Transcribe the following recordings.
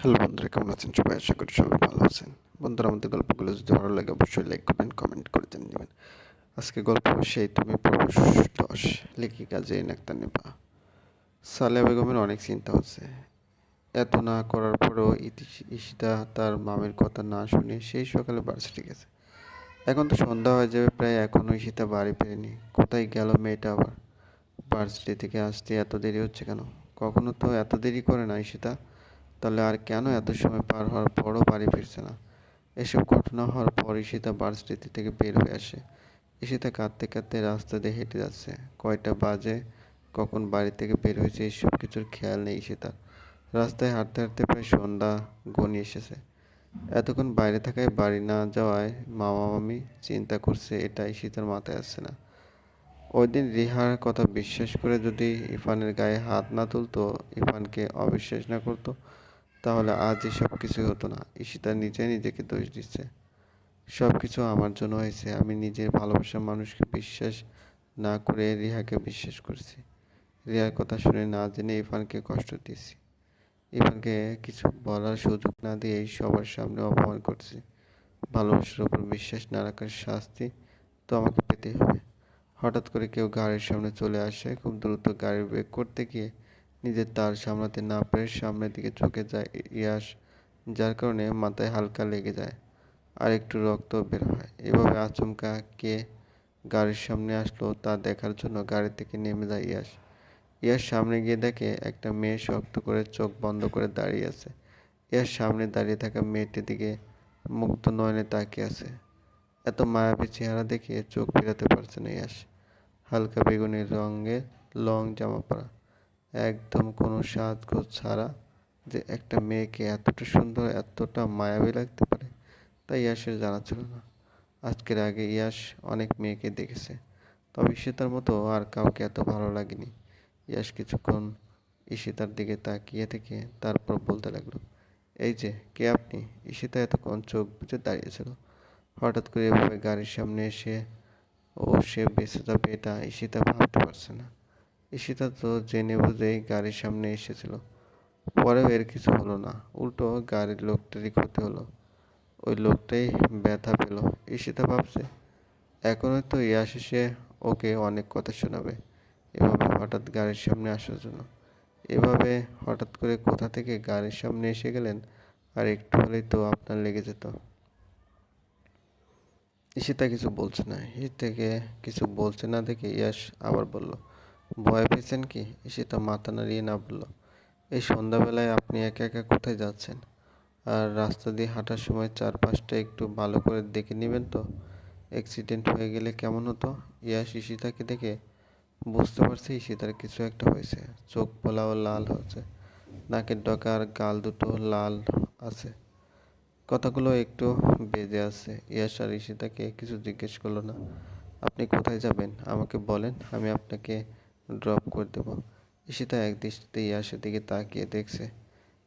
Hello বন্ধুরা, কেমন আছেন? সবাই আশা করি সবাই ভালো আছেন। বন্ধুরা, আমাদের গল্পগুলো যদি ভালো লাগে, অবশ্যই লাইক করবেন কমেন্ট করে জানিয়ে দেবেন। আজকে গল্প সেই তুমি দশ লেখিকা জেন আক্তার নেপা সালে বেগমের অনেক চিন্তা হচ্ছে এত না করার পরেও ঈশিতা তার মামের কথা না শুনে সেই সকালে ভার্সিটি গেছে। এখন তো সন্ধ্যা হয়ে যাবে, প্রায় এখনও ঈশিতা বাড়ি ফেরেনি। কোথায় গেল মেয়েটা আবার? ভার্সিটি থেকে আসতে এত দেরি হচ্ছে কেন? কখনো তো এত দেরি করে না ঈশিতা। তাহলে আর কেন এত সময় পার হওয়ার পরও বাড়ি ফিরছে না? এসব ঘটনা হওয়ার পর ঈশিতা ভার্সিটি থেকে বের হয়ে আসে। ঈশিতা কাঁদতে কাঁদতে রাস্তা দিয়ে হেঁটে যাচ্ছে। কয়টা বাজে, কখন বাড়ি থেকে বের হয়েছে এইসব কিছুর খেয়াল নেই ঈশিতার। রাস্তায় হাঁটতে হাঁটতে প্রায় সন্ধ্যা গনিয়ে এসেছে। এতক্ষণ বাইরে থাকায় বাড়ি না যাওয়ায় মামা মামি চিন্তা করছে এটা ঈশিতার মাথায় আসছে না। ওই দিন রিহার কথা বিশ্বাস করে যদি ইরফানের গায়ে হাত না তুলতো, ইরফানকে অবিশ্বাস না করতো তাহলে আজ সব কিছুই হতো না। ঈশিতা নিজে নিজেকে দোষ দিচ্ছে। সব কিছু আমার জন্য হয়েছে। আমি নিজের ভালোবাসার মানুষকে বিশ্বাস না করে রিহাকে বিশ্বাস করেছি। রিহার কথা শুনে না জেনে ইরফানকে কষ্ট দিয়েছি। ইরফানকে কিছু বলার সুযোগ না দিয়েই সবার সামনে অপমান করছি। ভালোবাসার উপর বিশ্বাস না রাখার শাস্তি তো আমাকে পেতেই হবে। হঠাৎ করে কেউ গাড়ির সামনে চলে আসে। খুব দ্রুত গাড়ি ব্রেক করতে গিয়ে নিজের তার সামলাতে না পেরে সামনের দিকে ঝুঁকে যায় ইয়াস যার কারণে মাথায় হালকা লেগে যায় আর একটু রক্ত বের হয়। এভাবে আচমকা কে গাড়ির সামনে আসলো তা দেখার জন্য গাড়ি থেকে নেমে যায় ইয়াস ইয়াস সামনে গিয়ে দেখে একটা মেয়ে শক্ত করে চোখ বন্ধ করে দাঁড়িয়ে আছে। ইয়াস সামনে দাঁড়িয়ে থাকা মেয়েটির দিকে মুক্ত নয়নে তাকিয়ে আছে। এত মায়াবী চেহারা দেখে চোখ ফেরাতে পারছে না ইয়াস হালকা বেগুনি রঙের লং জামা পরা। একদম কোনো সাজগোজ ছাড়া যে একটা মেয়েকে এতটা সুন্দর, এতটা মায়াবী লাগতে পারে, তাই ইয়াসের জানা ছিল না। আজকের আগে ইয়াস অনেক মেয়েকে দেখেছে, তবে ঈশিতার মতো আর কাউকে এত ভালো লাগেনি। ইয়াস কিছুক্ষণ ঈশিতার দিকে তাকিয়ে থেকে তারপর বলতে লাগল, এই যে, কে আপনি? ঈশিতা এতক্ষণ চোখ বুঝে দাঁড়িয়েছিল হঠাৎ করে এভাবে গাড়ির সামনে এসে ও সে বেঁচে যাবে এটা ঈশিতা ভাবতে পারছে না। ঈশিতা তো জেনে বুঝেই গাড়ির সামনে এসেছিল। পরেও এর কিছু হলো না, উল্টো গাড়ির লোকটারই ক্ষতি হলো। ওই লোকটাই ব্যথা পেল, ঈশিতা ভাবছে। এখনই তো ইয়াস এসে ওকে অনেক কথা শোনাবে, এভাবে হঠাৎ গাড়ির সামনে আসার জন্য। এভাবে হঠাৎ করে কোথা থেকে গাড়ির সামনে এসে গেলেন, আর একটু হলেই তো আপনার লেগে যেত। ঈশিতা কিছু বলছে না থেকে কিছু বলছে না দেখে ইয়াস আবার বলল ভয় পেয়েছেন কি? ঈশিতা মাথা নাড়িয়ে না বলল এই সন্ধ্যাবেলায় আপনি একা একা কোথায় যাচ্ছেন? আর রাস্তা দিয়ে হাঁটার সময় চারপাশটা একটু ভালো করে দেখে নেবেন তো? অ্যাক্সিডেন্ট হয়ে গেলে কেমন হতো? ইয়াস ঈশিতাকে দেখে বুঝতে পারছে ঈশিতার কিছু একটা হয়েছে। চোখ পোলাও লাল হচ্ছে নাকের ডকা আর গাল দুটো লাল আছে। কথাগুলো একটু বেজে আছে। ইয়াস আর ঈশিতাকে কিছু জিজ্ঞেস করল না। আপনি কোথায় যাবেন? আমাকে বলেন, আমি আপনাকে ড্রপ করে দেবো। ঈশিতা এক দৃষ্টিতে ইয়াসের দিকে তাকিয়ে দেখছে।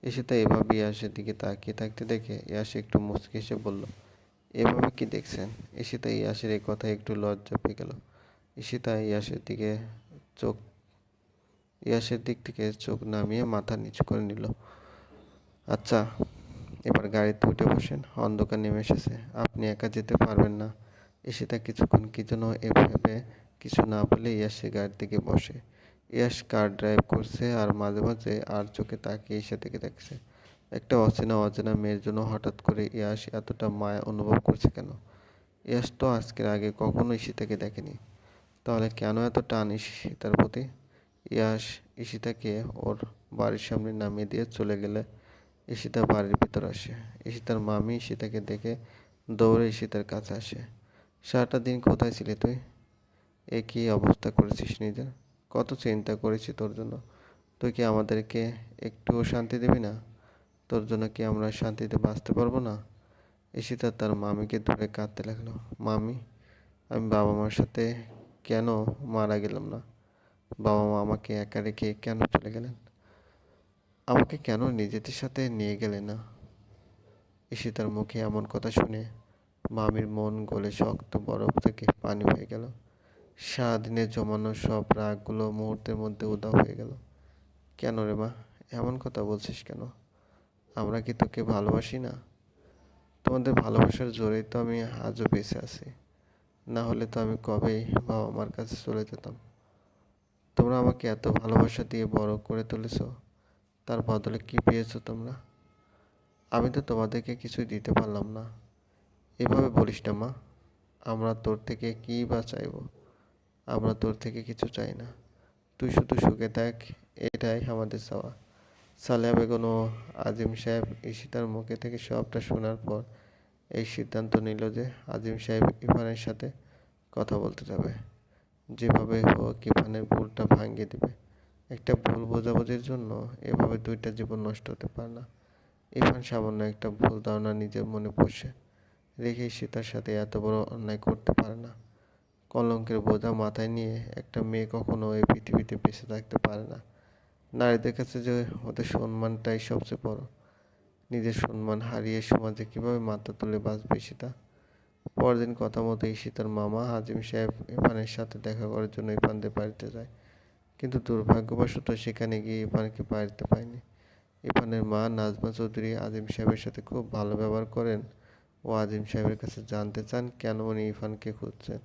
ঈশিতা এভাবে ইয়াসের দিকে তাকিয়ে থাকতে দেখে ইয়াস একটু মুচকে এসে বলল, এভাবে কি দেখছেন? ঈশিতা ইয়াসের এই কথায় একটু লজ্জা পেয়ে গেল। ঈশিতা ইয়াসের দিকে চোখ, ইয়াসের দিক থেকে চোখ নামিয়ে মাথা নিচু করে নিল। আচ্ছা এবার গাড়িতে উঠে বসেন, অন্ধকার নেমে এসেছে, আপনি একা যেতে পারবেন না। ঈশিতা কিছুক্ষণ কি যেন এভাবে কিছু না বলে ইয়াসের গাড়ির দিকে বসে। ইয়াস কার ড্রাইভ করছে আর মাঝে মাঝে আর চোখে তাকিয়ে ঈশা দিকে দেখছে। একটা অচেনা অচেনা মেয়ের জন্য হঠাৎ করে ইয়াস এতটা মায়া অনুভব করছে কেন? ইয়াস তো আজকের আগে কখনো ঈশিতাকে দেখেনি। তাহলে কেন এত টান ঈশিতার প্রতি? ইয়াস ঈশিতাকে ওর বাড়ির সামনে নামিয়ে দিয়ে চলে গেলে ঈশিতা বাড়ির ভিতর আসে। ঈশিতার মামি ঈশিতাকে দেখে দৌড়ে ঈশিতার কাছে আসে। সারাটা দিন কোথায় ছিলি তুই? এ কী অবস্থা করেছিস নিজের? কত চিন্তা করেছি তোর জন্য। তুই কি আমাদেরকে একটুও শান্তি দিবি না? তোর জন্য কি আমরা শান্তিতে বাঁচতে পারব না? ঈশিতা তার মামিকে ধরে কাঁদতে লাগল। মামি, আমি বাবা মার সাথে কেন মারা গেলাম না? বাবা মা আমাকে একা রেখে কেন চলে গেলেন? আমাকে কেন নিজেদের সাথে নিয়ে গেলে না? ঈশিতার মুখে এমন কথা শুনে মামির মন গলে শক্ত বরফ থেকে পানি হয়ে গেল। সারাদিনে জমানো সব রাগগুলো মুহূর্তের মধ্যে উদাও হয়ে গেল। কেন রে মা? এমন কথা বলছিস কেন? আমরা কি তোকে ভালোবাসি না? তোমাদের ভালোবাসার জোরেই তো আমি আজও বেঁচে আছি। না হলে তো আমি কবেই বাবা মার কাছে চলে যেতাম। তোমরা আমাকে এত ভালোবাসা দিয়ে বড় করে তুলেছ, তার বদলে কি পেয়েছ তোমরা? আমি তো তোমাদেরকে কিছুই দিতে পারলাম না। এভাবে বলিস না মা, আমরা তোর থেকে কী বা চাইব? আমরা তোর থেকে কিছু চাই না। তুই শুধু সুখে থাক, এটাই আমাদের চাওয়া। সালেহা বেগম ও আজিম সাহেব ঈশিতার মুখে থেকে সবটা শোনার পর এই সিদ্ধান্ত নিল যে আজিম সাহেব ইরফানের সাথে কথা বলতে যাবে। যেভাবে হোক ইরফানের ভুলটা ভাঙিয়ে দেবে। একটা ভুল বোঝাবুঝির জন্য এভাবে দুইটা জীবন নষ্ট হতে পারে না। ইরফান সামান্য একটা ভুল ধারণা নিজের মনে পোষে। রেখে সীতার সাথে এত বড় অন্যায় করতে পারে না। কলঙ্কের বোঝা মাথায় নিয়ে একটা মেয়ে কখনো এই পৃথিবীতে বেঁচে থাকতে পারে না। নারীদের কাছে যে ওদের সম্মানটাই সবচেয়ে বড়। নিজের সম্মান হারিয়ে সমাজে কীভাবে মাথা তুলে বাঁচবে সেটা পরদিন কথা মতো ঈশিতার মামা আজিম সাহেব ইরফানের সাথে দেখা করার জন্য ইরফানদের বাড়িতে যায়। কিন্তু দুর্ভাগ্যবশত সেখানে গিয়ে ইরফানকে বাড়িতে পায়নি। ইরফানের মা নাজমা চৌধুরী আজিম সাহেবের সাথে খুব ভালো ব্যবহার করেন। ও আজিম সাহেবের কাছে জানতে চান কেন উনি ইরফানকে খুঁজছেন।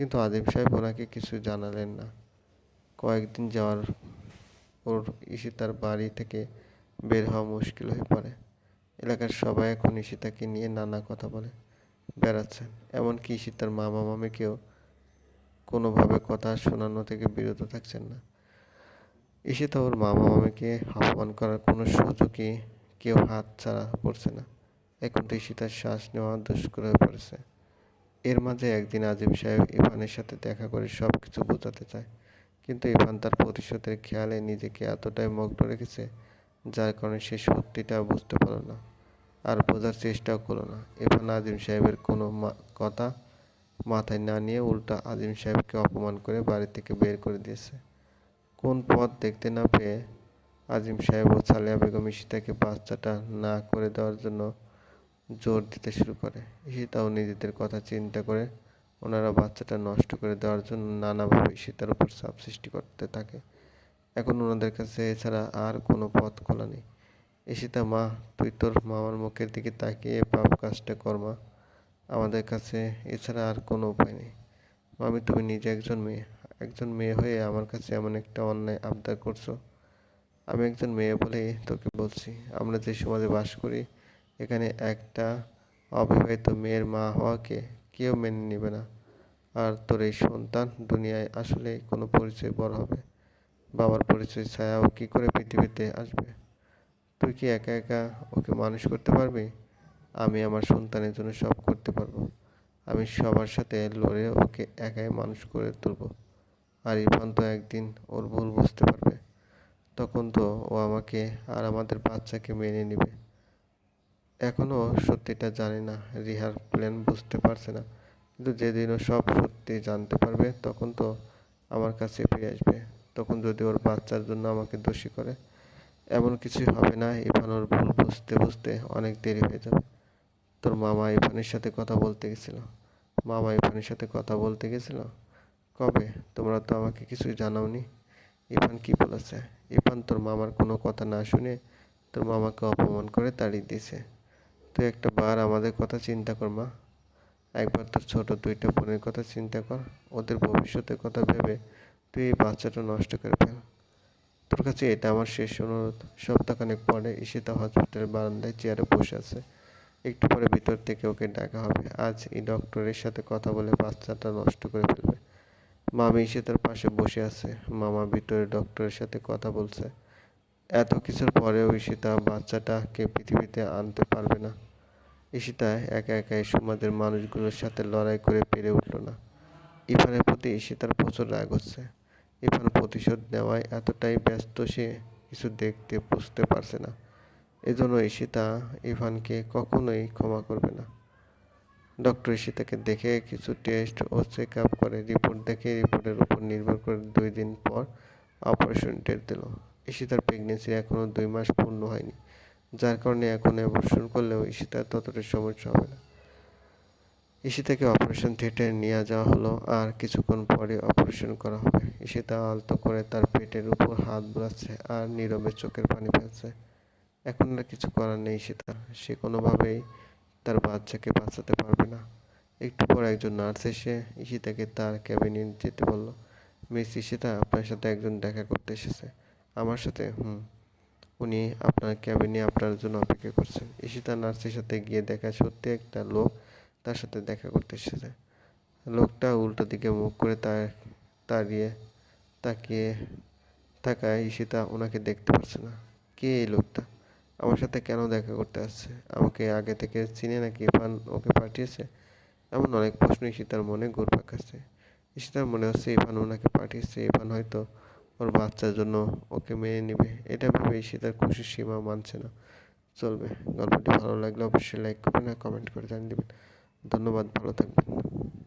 কিন্তু আদিম সাহেব ওনাকে কিছু জানালেন না। কয়েকদিন যাওয়ার ওর ঈশিতার বাড়ি থেকে বের হওয়া মুশকিল হয়ে পড়ে। এলাকার সবাই এখন ঈশিতাকে নিয়ে নানা কথা বলে বেড়াচ্ছেন। এমনকি ঈশিতার মামা মামিকেও কোনোভাবে কথা শোনানো থেকে বিরত থাকছেন না। ঈশিতা ওর মামা মামিকে অপমান করার কোনো সুযোগই কেউ হাত ছাড়া করছে না। এখন তো ঈশিতার শ্বাস নেওয়া দুষ্কর হয়ে পড়েছে। এর মাঝে একদিন আজিম সাহেব ইরফানের সাথে দেখা করে সব কিছু বোঝাতে চায়। কিন্তু ইরফান তার প্রতিশোধের খেয়ালে নিজেকে এতটাই মগ্ন রেখেছে, যার কারণে সে সত্যিটা বুঝতে পারল না আর বোঝার চেষ্টাও করল না। ইরফান আজিম সাহেবের কোনো কথা মাথায় না নিয়ে উল্টা আজিম সাহেবকে অপমান করে বাড়ি থেকে বের করে দিয়েছে। কোন পথ দেখতে না পেয়ে আজিম সাহেব ও সালিয়া বেগম ঈশিতাকে বাচ্চাটা না করে দেওয়ার জন্য জোর দিতে শুরু করে। ঈশিতাও নিজেদের কথা চিন্তা করে ওনারা বাচ্চাটা নষ্ট করে দেওয়ার জন্য নানাভাবে ঈশিতার উপর চাপ সৃষ্টি করতে থাকে। এখন ওনাদের কাছে এছাড়া আর কোনো পথ খোলা নেই। ঈশিতা, মা, তুই তোর মামার মুখের দিকে তাকিয়ে পাপ কাজটা কর, মা। আমাদের কাছে এছাড়া আর কোনো উপায় নেই। মামি, তুমি নিজে একজন মেয়ে। একজন মেয়ে হয়ে আমার কাছে এমন একটা অন্যায় আবদার করছ। আমি একজন মেয়ে বলেই তোকে বলছি। আমরা যে সমাজে বাস করি এখানে একটা অবিবাহিত মেয়ের মা হওয়াকে কেউ মেনে নেবে না। আর তোর এই সন্তান দুনিয়ায় আসলে কোনো পরিচয় বড় হবে। বাবার পরিচয় ছায়াও কী করে পৃথিবীতে আসবে? তুই কি একা একা ওকে মানুষ করতে পারবি? আমি আমার সন্তানের জন্য সব করতে পারব। আমি সবার সাথে লড়ে ওকে একাই মানুষ করে তুলব। আর ইরফান তো একদিন ওর ভুল বুঝতে পারবে। তখন তো ও আমাকে আর আমাদের বাচ্চাকে মেনে নেবে। এখনও সত্যিটা জানে না, রিহার প্ল্যান বুঝতে পারছে না। কিন্তু যেদিন ও সব সত্যি জানতে পারবে, তখন তো আমার কাছে ফিরে আসবে। তখন যদি ওর বাচ্চার জন্য আমাকে দোষী করে, এমন কিছুই হবে না ইরফান ওর ভুল বুঝতে বুঝতে অনেক দেরি হয়ে যাবে। তোর মামা ইরফানের সাথে কথা বলতে গেছিল। মামা ইরফানের সাথে কথা বলতে গেছিল? কবে? তোমরা তো আমাকে কিছুই জানাওনি। ইরফান কি বলেছে? ইরফান তোর মামার কোনো কথা না শুনে তোর মামাকে অপমান করে তাড়িয়ে দিয়েছে। তুই একটা বার আমাদের কথা চিন্তা কর, মা। একবার তোর ছোট দুইটা বোনের কথা চিন্তা কর। ওদের ভবিষ্যতের কথা ভেবে তুই এই বাচ্চাটা নষ্ট করে ফেল। তোর কাছে এটা আমার শেষ অনুরোধ। সপ্তাহখানেক পরে ঈশিতা হসপিটালের বারান্দায় চেয়ারে বসে আছে। একটু পরে ভিতর থেকে ওকে ডাকা হবে। আজ এই ডক্টরের সাথে কথা বলে বাচ্চাটা নষ্ট করে ফেলবে। মামি ঈশিতার পাশে বসে আছে। মামা ভিতরে ডক্টরের সাথে কথা বলছে। এত কিছুর পরেও ঈশিতা বাচ্চাটাকে পৃথিবীতে আনতে পারবে না। ঈশিতা একা একা এই সমাজের মানুষগুলোর সাথে লড়াই করে পেরে উঠল না। ইরফানের প্রতি ঈশিতার প্রচুর রাগ হচ্ছে। ইরফান প্রতিশোধ নেওয়ায় এতটাই ব্যস্ত সে কিছু দেখতে বুঝতে পারছে না। এজন্য ঈশিতা ইরফানকে কখনোই ক্ষমা করবে না। ডক্টর ঈশিতাকে দেখে কিছু টেস্ট ও চেক আপ করে রিপোর্ট দেখে রিপোর্টের উপর নির্ভর করে দুই দিন পর অপারেশন ডেট দিল। ঈশিতার প্রেগনেন্সি এখনও দুই মাস পূর্ণ হয়নি। যার কারণে এখন অপারেশন করলেও ঈশিতার ততটা সমস্যা হবে না। ঈশিতাকে অপারেশন থিয়েটারে নিয়ে যাওয়া হলো আর কিছুক্ষণ পরে অপারেশন করা হবে। ঈশিতা আলতো করে তার পেটের উপর হাত বোলাচ্ছে আর নীরবে চোখের পানি ফেলছে। এখন আর কিছু করার নেই সেটা সে কোনোভাবেই তার বাচ্চাকে বাঁচাতে পারবে না। একটু পর একজন নার্স এসে ঈশিতাকে তার ক্যাবিনে যেতে বলল, মিস ঈশিতা, আপনার সাথে একজন দেখা করতে এসেছে। আমার সাথে? হুম। উনি আপনার ক্যাবিনে আপনার জন্য অপেক্ষা করছেন। ঈশিতা নার্সের সাথে গিয়ে দেখা, সত্যি একটা লোক তার সাথে দেখা করতে এসেছে। লোকটা উল্টো দিকে মুখ করে তার, তাড়িয়ে তাকিয়ে থাকায় ঈশিতা ওনাকে দেখতে পারছে না। কে এই লোকটা? আমার সাথে কেন দেখা করতে আসছে? আমাকে আগে থেকে চিনে নাকি ইরফান ওকে পাঠিয়েছে? এমন অনেক প্রশ্ন ঈশিতার মনে ঘুরপাক খাচ্ছে। ঈশিতার মনে হচ্ছে ইরফান ওনাকে পাঠিয়েছে। ইরফান হয়তো ওর বাচ্চার জন্য ওকে মেনে নেবে। এটা ভেবেই সে তার খুশির সীমা মানছে না। চলবে। গল্পটি ভালো লাগলে অবশ্যই লাইক করবেন আর কমেন্ট করে জানিয়ে দেবেন। ধন্যবাদ, ভালো থাকবেন।